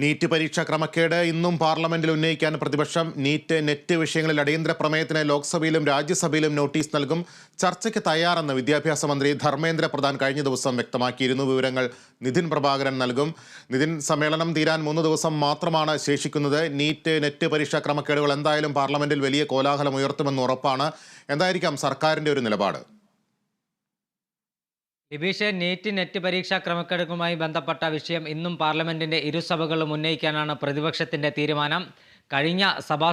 NEET പരീക്ഷാ ക്രമക്കേട് ഇന്നും പാർലമെന്റിൽ ഉന്നയിക്കാൻ പ്രതിപക്ഷം നീറ്റ് നെറ്റ് വിഷയങ്ങളിൽ അടിയന്തര പ്രമേയത്തിന് ലോക്സഭയിലും രാജ്യസഭയിലും നോട്ടീസ് നൽകും ചർച്ചയ്ക്ക് തയ്യാറെന്ന് വിദ്യാഭ്യാസ മന്ത്രി ധർമ്മേന്ദ്ര പ്രധാൻ കഴിഞ്ഞ ദിവസം വ്യക്തമാക്കിയിരുന്നു വിവരങ്ങൾ. നിതിൻ പ്രഭാകരൻ നൽകും. നിതിൻ സമ്മേളനം തീരാൻ മൂന്ന് ദിവസം മാത്രമാണ് ശേഷിക്കുന്നത്. നീറ്റ് നെറ്റ് പരീക്ഷാ ക്രമക്കേടുകൾ എന്തായാലും പാർലമെന്റിൽ വലിയ കോലാഹലം ഉയർത്തുമെന്ന് ഉറപ്പാണ്. എന്തായിരിക്കാം സർക്കാരിന്റെ ഒരു നിലപാട്? ലിബീഷ് നീറ്റ് നെറ്റ് പരീക്ഷാ ക്രമക്കേടുകളുമായി ബന്ധപ്പെട്ട വിഷയം ഇന്നും പാർലമെന്റിന്റെ ഇരുസഭകളും ഉന്നയിക്കാനാണ് പ്രതിപക്ഷത്തിന്റെ തീരുമാനം. കഴിഞ്ഞ സഭാ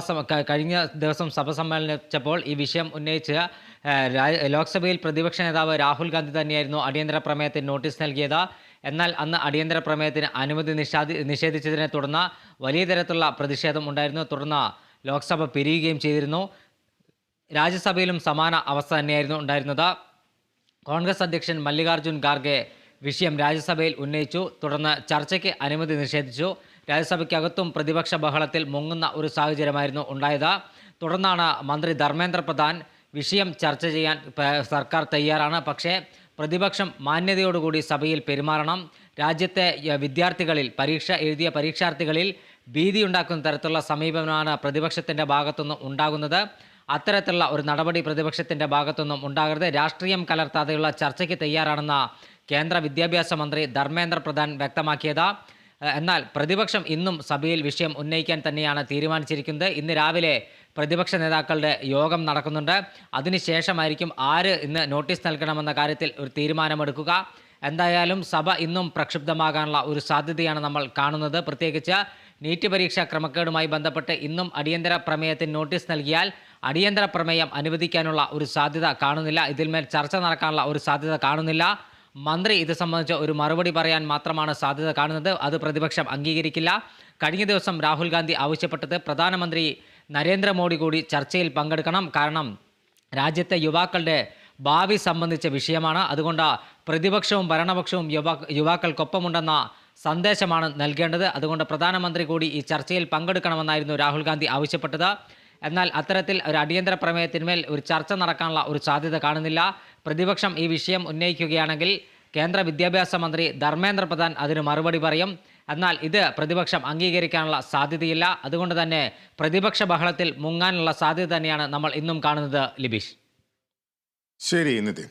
കഴിഞ്ഞ ദിവസം സഭ സമ്മേളനിച്ചപ്പോൾ ഈ വിഷയം ഉന്നയിച്ച് ലോക്സഭയിൽ പ്രതിപക്ഷ നേതാവ് രാഹുൽ ഗാന്ധി തന്നെയായിരുന്നു അടിയന്തര പ്രമേയത്തിന് നോട്ടീസ് നൽകിയത്. എന്നാൽ അന്ന് അടിയന്തര പ്രമേയത്തിന് അനുമതി നിഷാദി നിഷേധിച്ചതിനെ തുടർന്ന് വലിയ തരത്തിലുള്ള പ്രതിഷേധം ഉണ്ടായിരുന്നു. തുടർന്ന് ലോക്സഭ പിരിയുകയും ചെയ്തിരുന്നു. രാജ്യസഭയിലും സമാന അവസ്ഥ തന്നെയായിരുന്നു ഉണ്ടായിരുന്നത്. കോൺഗ്രസ് അധ്യക്ഷൻ മല്ലികാർജുൻ ഖാർഗെ വിഷയം രാജ്യസഭയിൽ ഉന്നയിച്ചു. തുടർന്ന് ചർച്ചയ്ക്ക് അനുമതി നിഷേധിച്ചു. രാജ്യസഭയ്ക്കകത്തും പ്രതിപക്ഷ ബഹളത്തിൽ മുങ്ങുന്ന ഒരു സാഹചര്യമായിരുന്നു ഉണ്ടായത്. തുടർന്നാണ് മന്ത്രി ധർമ്മേന്ദ്ര പ്രധാൻ വിഷയം ചർച്ച ചെയ്യാൻ സർക്കാർ തയ്യാറാണ്. പക്ഷേ പ്രതിപക്ഷം മാന്യതയോടുകൂടി സഭയിൽ പെരുമാറണം. രാജ്യത്തെ വിദ്യാർത്ഥികളിൽ പരീക്ഷ എഴുതിയ പരീക്ഷാർത്ഥികളിൽ ഭീതിയുണ്ടാക്കുന്ന തരത്തിലുള്ള സമീപനമാണ് പ്രതിപക്ഷത്തിന്റെ ഭാഗത്തുനിന്ന് ഉണ്ടാകുന്നത്. അത്തരത്തിലുള്ള ഒരു നടപടി പ്രതിപക്ഷത്തിന്റെ ഭാഗത്തുനിന്നും ഉണ്ടാകരുത്. രാഷ്ട്രീയം കലർത്താതെയുള്ള ചർച്ചയ്ക്ക് തയ്യാറാണെന്ന് കേന്ദ്ര വിദ്യാഭ്യാസ മന്ത്രി ധർമ്മേന്ദ്ര പ്രധാൻ വ്യക്തമാക്കിയത്. എന്നാൽ പ്രതിപക്ഷം ഇന്നും സഭയിൽ വിഷയം ഉന്നയിക്കാൻ തന്നെയാണ് തീരുമാനിച്ചിരിക്കുന്നത്. ഇന്ന് രാവിലെ പ്രതിപക്ഷ നേതാക്കളുടെ യോഗം നടക്കുന്നുണ്ട്. അതിനുശേഷമായിരിക്കും ആര് ഇന്ന് നോട്ടീസ് നൽകണമെന്ന കാര്യത്തിൽ ഒരു തീരുമാനമെടുക്കുക. എന്തായാലും സഭ ഇന്നും പ്രക്ഷുബ്ധമാകാനുള്ള ഒരു സാധ്യതയാണ് നമ്മൾ കാണുന്നത്. പ്രത്യേകിച്ച് നീറ്റ് പരീക്ഷാ ക്രമക്കേടുമായി ബന്ധപ്പെട്ട് ഇന്നും അടിയന്തര പ്രമേയത്തിന് നോട്ടീസ് നൽകിയാൽ അടിയന്തര പ്രമേയം അനുവദിക്കാനുള്ള ഒരു സാധ്യത കാണുന്നില്ല. ഇതിന്മേൽ ചർച്ച നടക്കാനുള്ള ഒരു സാധ്യത കാണുന്നില്ല. മന്ത്രി ഇത് സംബന്ധിച്ച് ഒരു മറുപടി പറയാൻ മാത്രമാണ് സാധ്യത കാണുന്നത്. അത് പ്രതിപക്ഷം അംഗീകരിക്കില്ല. കഴിഞ്ഞ ദിവസം രാഹുൽ ഗാന്ധി ആവശ്യപ്പെട്ടത് പ്രധാനമന്ത്രി നരേന്ദ്രമോദി കൂടി ചർച്ചയിൽ പങ്കെടുക്കണം. കാരണം രാജ്യത്തെ യുവാക്കളുടെ ഭാവി സംബന്ധിച്ച വിഷയമാണ്. അതുകൊണ്ട് പ്രതിപക്ഷവും ഭരണപക്ഷവും യുവാ യുവാക്കൾക്കൊപ്പമുണ്ടെന്ന സന്ദേശമാണ് നൽകേണ്ടത്. അതുകൊണ്ട് പ്രധാനമന്ത്രി കൂടി ഈ ചർച്ചയിൽ പങ്കെടുക്കണമെന്നായിരുന്നു രാഹുൽ ഗാന്ധി ആവശ്യപ്പെട്ടത്. എന്നാൽ അത്തരത്തിൽ ഒരു അടിയന്തര പ്രമേയത്തിന്മേൽ ഒരു ചർച്ച നടക്കാനുള്ള ഒരു സാധ്യത കാണുന്നില്ല. പ്രതിപക്ഷം ഈ വിഷയം ഉന്നയിക്കുകയാണെങ്കിൽ കേന്ദ്ര വിദ്യാഭ്യാസ മന്ത്രി ധർമ്മേന്ദ്ര പ്രധാൻ അതിന് മറുപടി പറയും. എന്നാൽ ഇത് പ്രതിപക്ഷം അംഗീകരിക്കാനുള്ള സാധ്യതയില്ല. അതുകൊണ്ട് തന്നെ പ്രതിപക്ഷ ബഹളത്തിൽ മുങ്ങാനുള്ള സാധ്യത തന്നെയാണ് നമ്മൾ ഇന്നും കാണുന്നത് ലിബീഷ്. ശരി നിതിൻ.